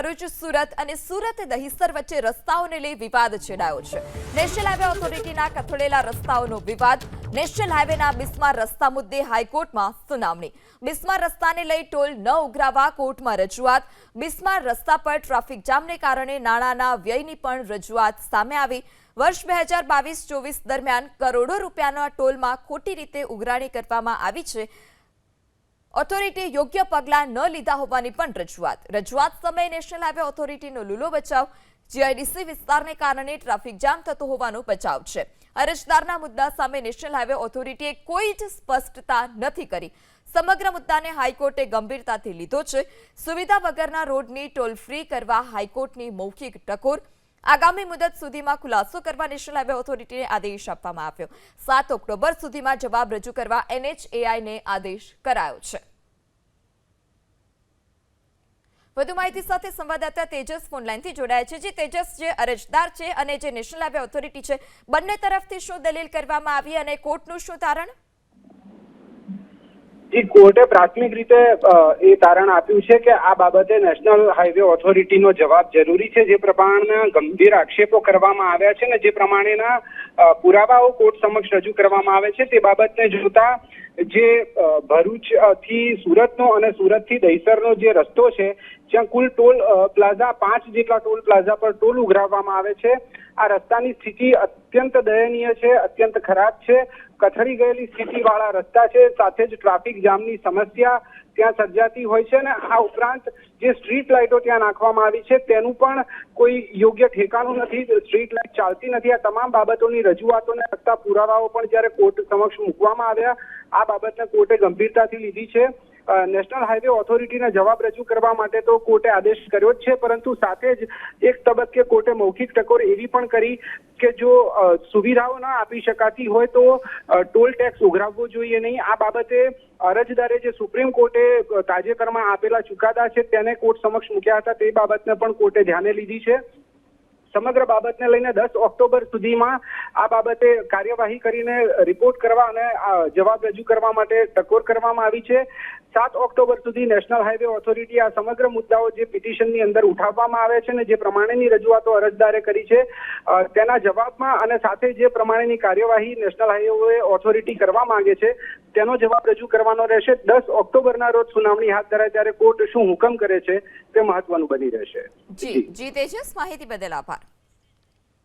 ભરૂચ, સુરત અને સુરત દહીસર વચ્ચે રસ્તાઓને લઈ વિવાદ છેડાયો છે. નેશનલ હાઈવે ઓથોરિટીના કથળેલા રસ્તાઓનો વિવાદ નેશનલ હાઈવેના બિસ્માર રસ્તા મુદ્દે હાઈકોર્ટમાં સુનાવણી. બિસ્માર રસ્તાને લઈ ટોલ ન ઉઘરાવવા કોર્ટમાં રજૂઆત. બિસ્માર રસ્તા પર ટ્રાફિક જામને કારણે નાણાંના વ્યયની પણ રજૂઆત સામે આવી. વર્ષ બે હજાર બાવીસ ચોવીસ દરમિયાન કરોડો રૂપિયાના ટોલમાં ખોટી રીતે ઉઘરાણી કરવામાં આવી છે. ઓથોરિટીએ યોગ્ય પગલાં ન લીધા હોવાની પણ રજૂઆત. રજૂઆત સમયે નેશનલ હાઈવે ઓથોરિટીનો લૂલો બચાવ જીઆઈડીસી વિસ્તારને કારણે ટ્રાફિક જામ થતો હોવાનો બચાવ છે. અરજદારના મુદ્દા સામે નેશનલ હાઈવે ઓથોરિટીએ કોઈ જ સ્પષ્ટતા નથી કરી. સમગ્ર મુદ્દાને હાઈકોર્ટે ગંભીરતાથી લીધો છે. સુવિધા વગરના રોડની ટોલ ફ્રી કરવા હાઈકોર્ટની મૌખિક ટકોર આગામી મુદત સુધીમાં ખુલાસો કરવા નેશનલ હાઈવે ઓથોરિટીને આદેશ આપવામાં આવ્યો. સાત ઓક્ટોબર સુધીમાં જવાબ રજૂ કરવા એનએચએઆઈને આદેશ કરાયો છે. વધુ માહિતી સાથે સંવાદદાતા તેજસ ફોનલાઈનથી જોડાયા છે. જે, તેજસ જે અરજદાર છે અને જે નેશનલ હાઈવે ઓથોરિટી છે, બંને તરફથી શું દલીલ કરવામાં આવી અને કોર્ટનું શું તારણ? જી કોર્ટે પ્રાથમિક રીતે એ તારણ આપ્યું છે કે આ બાબતે નેશનલ હાઈવે ઓથોરિટીનો જવાબ જરૂરી છે. જે પ્રમાણના ગંભીર આક્ષેપો કરવામાં આવ્યા છે ને જે પ્રમાણેના પુરાવાઓ કોર્ટ સમક્ષ રજૂ કરવામાં આવે છે, તે બાબતને જોતા જે ભરૂચથી સુરતનો અને સુરતથી દહીસરનો જે રસ્તો છે જ્યાં કુલ ટોલ પ્લાઝા પાંચ જેટલા ટોલ પ્લાઝા પર ટોલ ઉઘરાવવામાં આવે છે. આ રસ્તાની સ્થિતિ અત્યંત દયનીય છે, અત્યંત ખરાબ છે. કથળી ગયેલી સ્થિતિ વાળા રસ્તા છે, સાથે જ ટ્રાફિક જામની સમસ્યા ત્યાં સર્જાતી હોય છે અને આ ઉપરાંત જે સ્ટ્રીટ લાઇટો ત્યાં નાખવામાં આવી છે, તેનું પણ કોઈ યોગ્ય ઠેકાણું નથી. સ્ટ્રીટ લાઇટ ચાલતી નથી. આ તમામ બાબતોની રજૂઆતોને લગતા પુરાવાઓ પણ જ્યારે કોર્ટ સમક્ષ મૂકવામાં આવ્યા, આ બાબતને કોર્ટે ગંભીરતાથી લીધી છે. નેશનલ હાઈવે ઓથોરિટીને જવાબ રજૂ કરવા માટે તો કોર્ટે આદેશ કર્યો જ છે, પરંતુ સાથે જ એક તબક્કે કોર્ટે મૌખિક ટકોર એવી પણ કરી કે જો સુવિધાઓ ન આપી શકાતી હોય તો ટોલ ટેક્સ ઉઘરાવવો જોઈએ નહીં. આ બાબતે અરજદારે જે સુપ્રીમ કોર્ટે તાજેતરમાં આપેલા ચુકાદા છે તેને કોર્ટ સમક્ષ મૂક્યા હતા, તે બાબતને પણ કોર્ટે ધ્યાને લીધી છે. સમગ્ર બાબતને લઈને દસ ઓક્ટોબર સુધીમાં આ બાબતે કાર્યવાહી કરીને રિપોર્ટ કરવા અને જવાબ રજૂ કરવા માટે ટકોર કરવામાં આવી છે. સાત ઓક્ટોબર સુધી નેશનલ હાઈવે ઓથોરિટી આ સમગ્ર મુદ્દાઓ જે પિટિશનની અંદર ઉઠાવવામાં આવે છે ને જે પ્રમાણેની રજૂઆતો અરજદારે કરી છે તેના જવાબમાં અને સાથે જે પ્રમાણેની કાર્યવાહી નેશનલ હાઈવે ઓથોરિટી કરવા માંગે છે તેનો જવાબ રજૂ કરવાનો રહેશે. દસ ઓક્ટોબરના રોજ સુનાવણી હાથ ધરાય ત્યારે કોર્ટ શું હુકમ કરે છે તે મહત્વનું બની રહેશે. જી જી. તેજસ માહિતી બદલ આભાર.